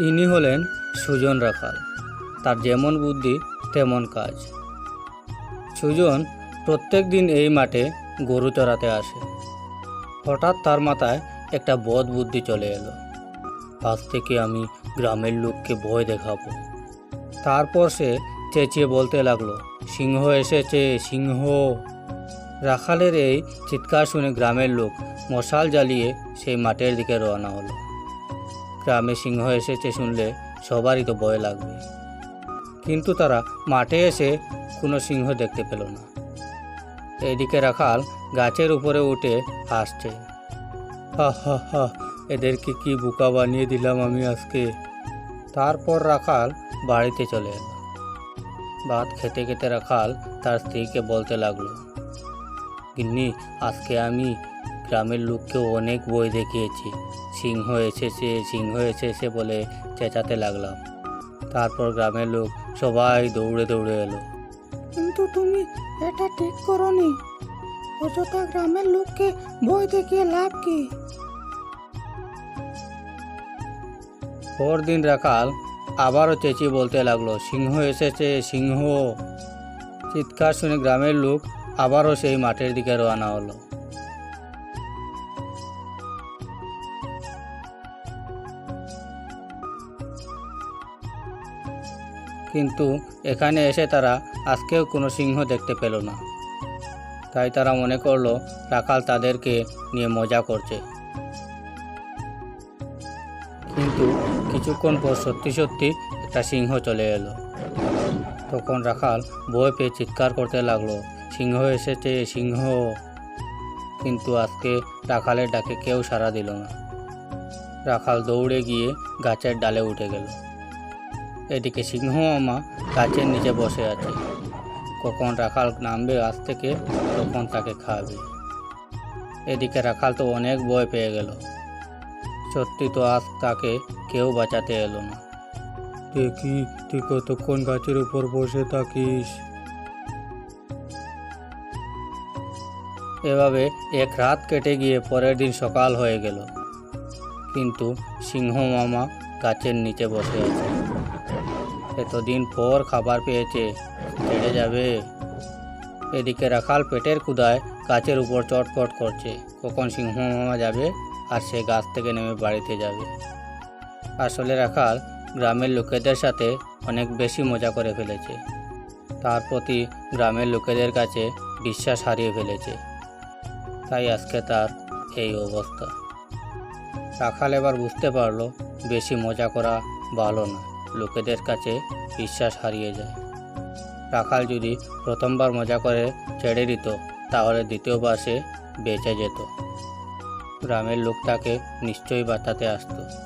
ইনি হলেন সুজন রাখাল। তার যেমন বুদ্ধি, তেমন কাজ। সুজন প্রত্যেক দিন এই মাঠে গরু চড়াতে আসে। হঠাৎ তার মাথায় একটা বদ বুদ্ধি চলে এলো। আজ থেকে আমি গ্রামের লোককে ভয় দেখাবো। তারপর সে চেঁচিয়ে বলতে লাগল, সিংহ এসেছে, সিংহ! রাখালের এই চিৎকার শুনে গ্রামের লোক মশাল জ্বালিয়ে সেই মাঠের দিকে রওনা হলো। গ্রামে সিংহ এসেছে শুনলে সবারই তো ভয় লাগবে। কিন্তু তারা মাঠে এসে কোনো সিংহ দেখতে পেল না। এদিকে রাখাল গাছের উপরে উঠে হা, এদেরকে কি বোকা বানিয়ে দিলাম আমি আজকে? তারপর রাখাল বাড়িতে চলে এলো। ভাত খেতে খেতে রাখাল তার স্ত্রীকে বলতে লাগল গিন্নি আজকে আমি গ্রামের লোককে অনেক বই দেখিয়েছি। সিংহ এসেছে সিংহ এসেছে বলে চেঁচাতে লাগলাম। তারপর গ্রামের লোক সবাই দৌড়ে দৌড়ে এলো। কিন্তু তুমি এটা ঠিক করনি। অযথা গ্রামের লোককে বই দেখিয়ে লাভ কি? পরদিন রাখাল আবারও চেঁচিয়ে বলতে লাগল সিংহ এসেছে সিংহ! চিৎকার শুনে গ্রামের লোক আবারও সেই মাঠের দিকে রওনা হলো। কিন্তু এখানে এসে তারা আজকেও কোনো সিংহ দেখতে পেল না। তাই তারা মনে করল, রাখাল তাদেরকে নিয়ে মজা করছে। কিন্তু কিছুক্ষণ পর সত্যি সত্যি একটা সিংহ চলে এলো। তখন রাখাল ভয় পেয়ে চিৎকার করতে লাগল। সিংহ এসেছে, সিংহ। কিন্তু আজকে রাখালের ডাকে কেউ সাড়া দিল না। রাখাল দৌড়ে গিয়ে গাছের ডালে উঠে গেল। এদিকে সিংহ মামা গাছের নিচে বসে আছে। কখন রাখাল নামবে আজ থেকে তখন তাকে খাওয়াবে। এদিকে রাখাল তো অনেক ভয় পেয়ে গেল। সত্যি তো আজ তাকে কেউ বাঁচাতে এলো না। দেখি তুই কতক্ষণ গাছের উপর বসে থাকিস। এভাবে এক রাত কেটে গিয়ে পরের দিন সকাল হয়ে গেল। কিন্তু সিংহ মামা গাছের নিচে বসে আছে। এতদিন পর খাবার পেয়েছে ছেড়ে যাবে। এদিকে রাখাল পেটের ক্ষুদায় গাছের উপর চটপট করছে। কখন সিংহ মামা যাবে আর সে গাছ থেকে নেমে বাড়িতে যাবে। আসলে রাখাল গ্রামের লোকেদের সাথে অনেক বেশি মজা করে ফেলেছে। তার প্রতি গ্রামের লোকেদের কাছে বিশ্বাস হারিয়ে ফেলেছে। তাই আজকে তার এই অবস্থা। রাখাল এবার বুঝতে পারল, বেশি মজা করা ভালো না, লোকেদের কাছে বিশ্বাস হারিয়ে যায়। রাখাল যদি প্রথমবার মজা করে ছেড়ে দিত, তাহলে দ্বিতীয়বার সে বেঁচে যেত। গ্রামের লোক তাকে নিশ্চয়ই বাঁচাতে আসতো।